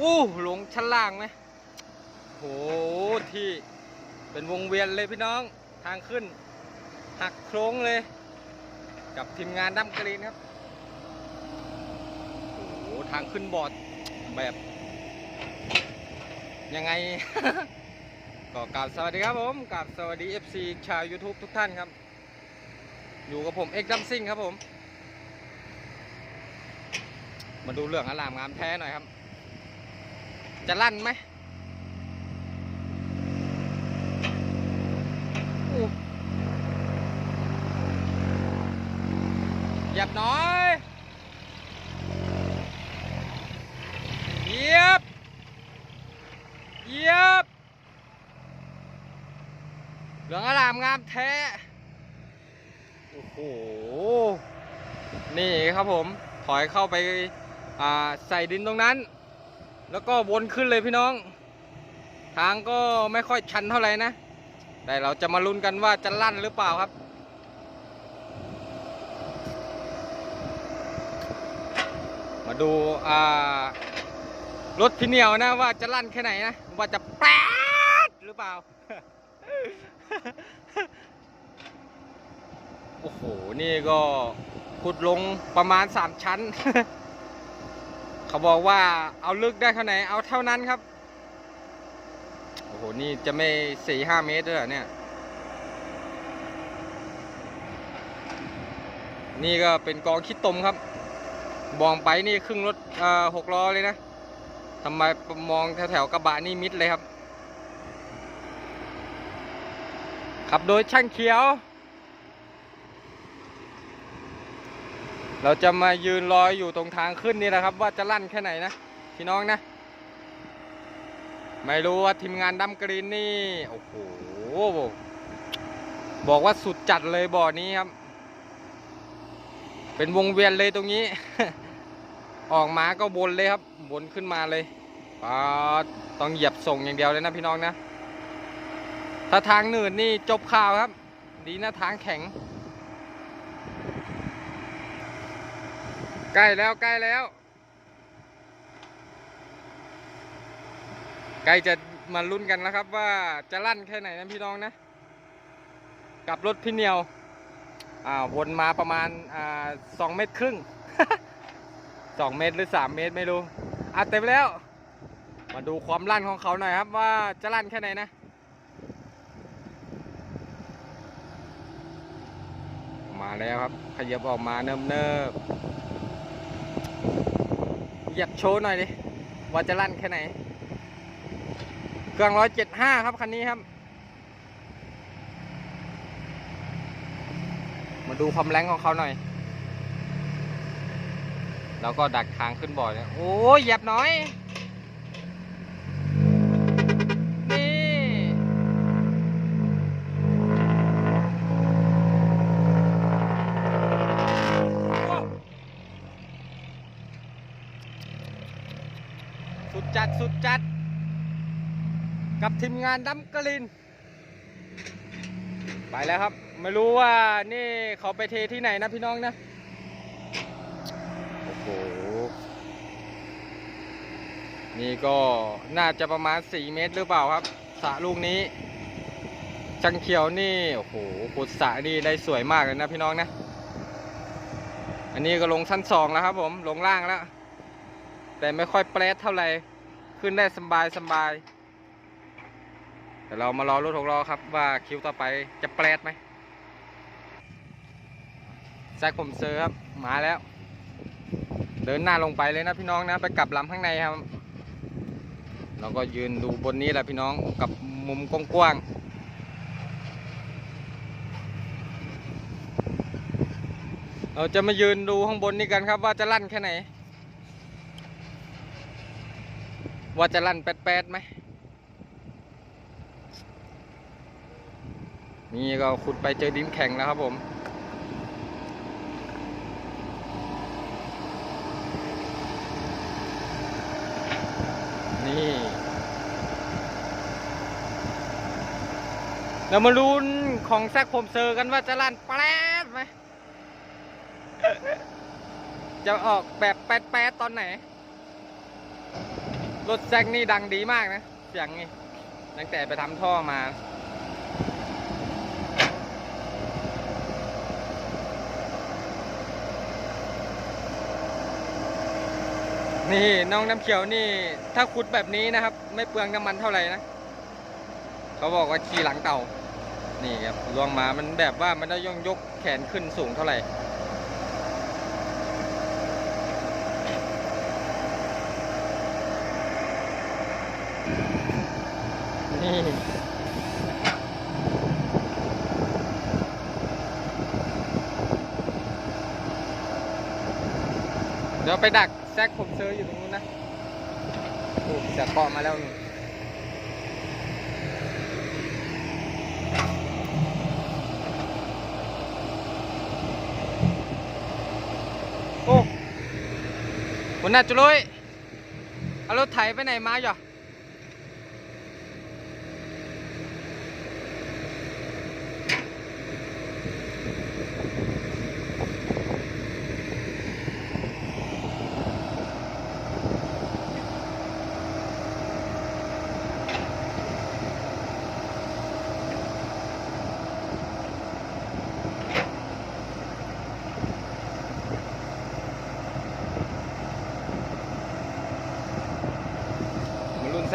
อู้ลงชั้นล่างไหมโหที่เป็นวงเวียนเลยพี่น้องทางขึ้น หักโค้งเลย กับทีมงานดั้มกรีนครับโอ้โหทางขึ้นบอดแบบ ยังไง ก็กราบสวัสดีครับผมกราบสวัสดี FC ชาว YouTube ทุกท่านครับ อยู่กับผมเอ็กดัมซิงครับผม มาดูเรื่องอลามงามแท้หน่อยครับ จะลั่นไหมหยียบน้อยเหยียบเหยียบ เหลืองอลามงามแท้ โอ้โห นี่ครับผม ถอยเข้าไปใส่ดินตรงนั้น แล้วก็วนขึ้นเลยพี่น้อง ทางก็ไม่ค่อยชันเท่าไหร่นะ แต่เราจะมาลุ้นกันว่าจะลั่นหรือเปล่าครับมาดูอ่ารถพี่เหนียวนะว่าจะลั่นแค่ไหนนะ ว่าจะแป๊ดหรือเปล่า โอ้โห นี่ก็ขุดลงประมาณสามชั้น เขาบอกว่าเอาลึกได้เท่าไหนเอาเท่านั้นครับ โอ้โห นี่จะไม่สี่ห้าเมตรด้วยเหรอเนี่ย นี่ก็เป็นกองขี้ตมครับมองไปนี่ครึ่งรถหกล้อเลยนะทำไมมองแถวๆกระบะนี่มิดเลยครับ ขับโดยช่างเขียว เราจะมายืนรออยู่ตรงทางขึ้นนี่แหละครับ ว่าจะลั่นแค่ไหนนะพี่น้องนะ ไม่รู้ว่าทีมงานดัมกรีนนี่ โอ้โห บอกว่าสุดจัดเลยบ่อนี้ครับ เป็นวงเวียนเลยตรงนี้ ออกมาก็วนเลยครับวนขึ้นมาเลยปาต้องเหยียบส่งอย่างเดียวเลยนะพี่น้องนะ ถ้าทางหนืดนี่จบข่าวครับ ดีนะทางแข็ง ใกล้แล้วใกล้แล้ว ใกล้จะมาลุ้นกันแล้วครับว่าจะลั่นแค่ไหนนะพี่น้องนะ กับรถพี่เหนียว อ่าวนมาประมาณอ่าสองเมตรครึ่งสองเมตรหรือสามเมตรไม่รู้อะเต็มแล้ว มาดูความลั่นของเขาหน่อยครับว่าจะลั่นแค่ไหนนะมาแล้วครับขยับออกมาเนิบเนิบๆ อยากโชว์หน่อยดิว่าจะลั่นแค่ไหน เครื่องร้อยเจ็ดห้าครับคันนี้ครับ มาดูความแรงของเขาหน่อย แล้วก็ดักทางขึ้นบ่อยเนี่ยโอ้ยหยับน้อย จัดสุดจัด กับทีมงานดัมกลิน ไปแล้วครับ ไม่รู้ว่านี่เขาไปเทที่ไหนนะพี่น้องนะ โอ้โห นี่ก็น่าจะประมาณ 4 เมตรหรือเปล่าครับสระลูกนี้ จังเขียวนี่ โอ้โหขุดสระนี่ได้สวยมากเลยนะพี่น้องนะ อันนี้ก็ลงชั้นสองแล้วครับผม ลงล่างแล้วแต่ไม่ค่อยแปรดเท่าไหร่ ขึ้นได้สบายสบายแต่เรามารอรถหกล้อครับว่าคิวต่อไปจะแปรดไหมแซกผมเซอร์ครับมาแล้ว เดินหน้าลงไปเลยนะพี่น้องนะไปกลับลำข้างในครับ เราก็ยืนดูบนนี้แหละพี่น้องกับมุมกว้างๆเราจะมายืนดูข้างบนนี้กันครับว่าจะลั่นแค่ไหน ว่าจะลั่นแปดๆไหม นี่ก็ขุดไปเจอดินแข็งแล้วครับผม นี่ เรามาลุ้นของแซกผมเซอร์กันว่าจะลั่นแปดไหม จะออกแบบแปดๆตอนไหน รถแซกนี่ดังดีมากนะ เสียงนี่ตั้งแต่ไปทำท่อมา นี่น้องน้ำเขียวนี่ ถ้าขุดแบบนี้นะครับ ไม่เปลืองน้ำมันเท่าไหร่นะ เขาบอกว่าขี่หลังเต่า นี่ครับลวงมามันแบบว่ามันได้ย่องยกแขนขึ้นสูงเท่าไหร่ เดี๋ยวไปดักแซกผมเซอร์อยู่ตรงนู้นนะโอ้เสียเกาะมาแล้วนู่นโอ้หัวหน้าจุลุยเอารถไถไปไหนมาหรอ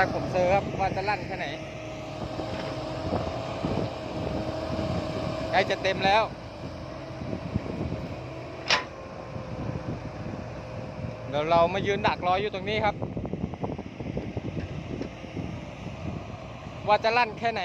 ซักผมเซอร์ครับว่าจะลั่นแค่ไหนใกล้จะเต็มแล้ว เดี๋ยวเรามายืนดักรออยู่ตรงนี้ครับ ว่าจะลั่นแค่ไหน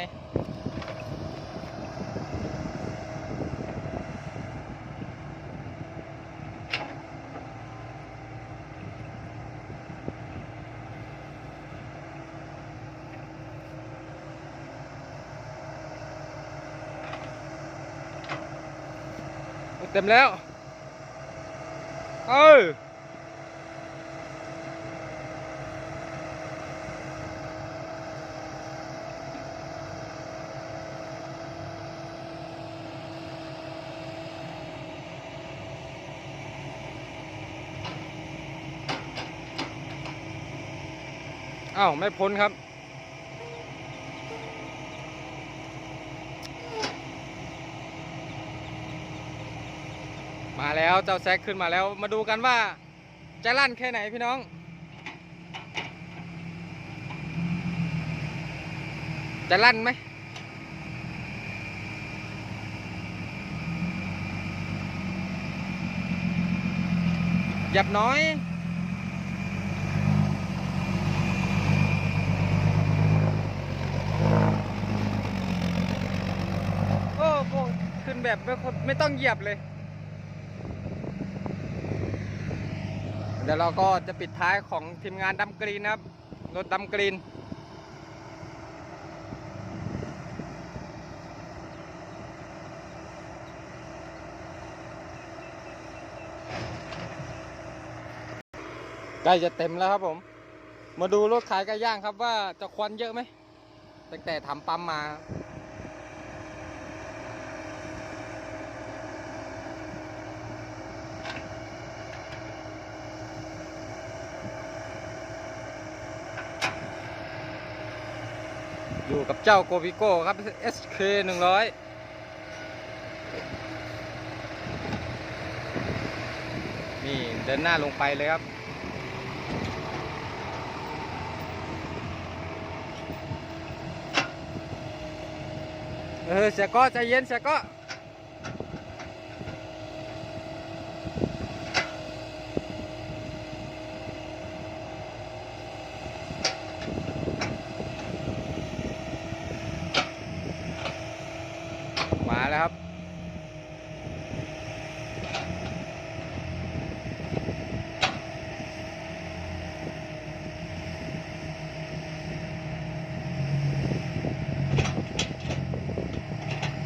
เต็มแล้ว เอออ้าว ไม่พ้นครับ มาแล้วเจ้าแซกขึ้นมาแล้วมาดูกันว่าจะลั่นแค่ไหนพี่น้อง จะลั่นไหมหยับน้อยโอ้โหขึ้นแบบไม่ไม่ต้องเหยียบเลย เดี๋ยวเราก็จะปิดท้ายของทีมงานดำกรีนนะครับ รถดำกรีน ใกล้จะเต็มแล้วครับผม มาดูรถขายไก่ย่างครับว่าจะควันเยอะไหมตั้งแต่ทำปั๊มมา อยู่กับเจ้าโกบิโก้ครับ SK 100นี่เดินหน้าลงไปเลยครับ เออเสียก็ใจเย็นเสียก็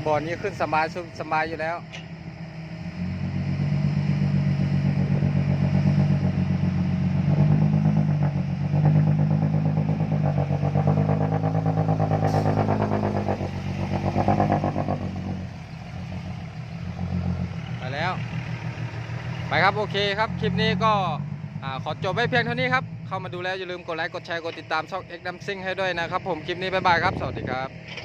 บ่อนี้ขึ้นสบายสุสบายอยู่แล้ว ไปแล้ว ไปครับโอเคครับคลิปนี้ก็ขอจบไว้เพียงเท่านี้ครับ เข้ามาดูแล้วอย่าลืมกดไลค์ กดแชร์ กดติดตามช่อง X d a m s i n g ให้ด้วยนะครับผมคลิปนี้บ๊ายบายครับ สวัสดีครับ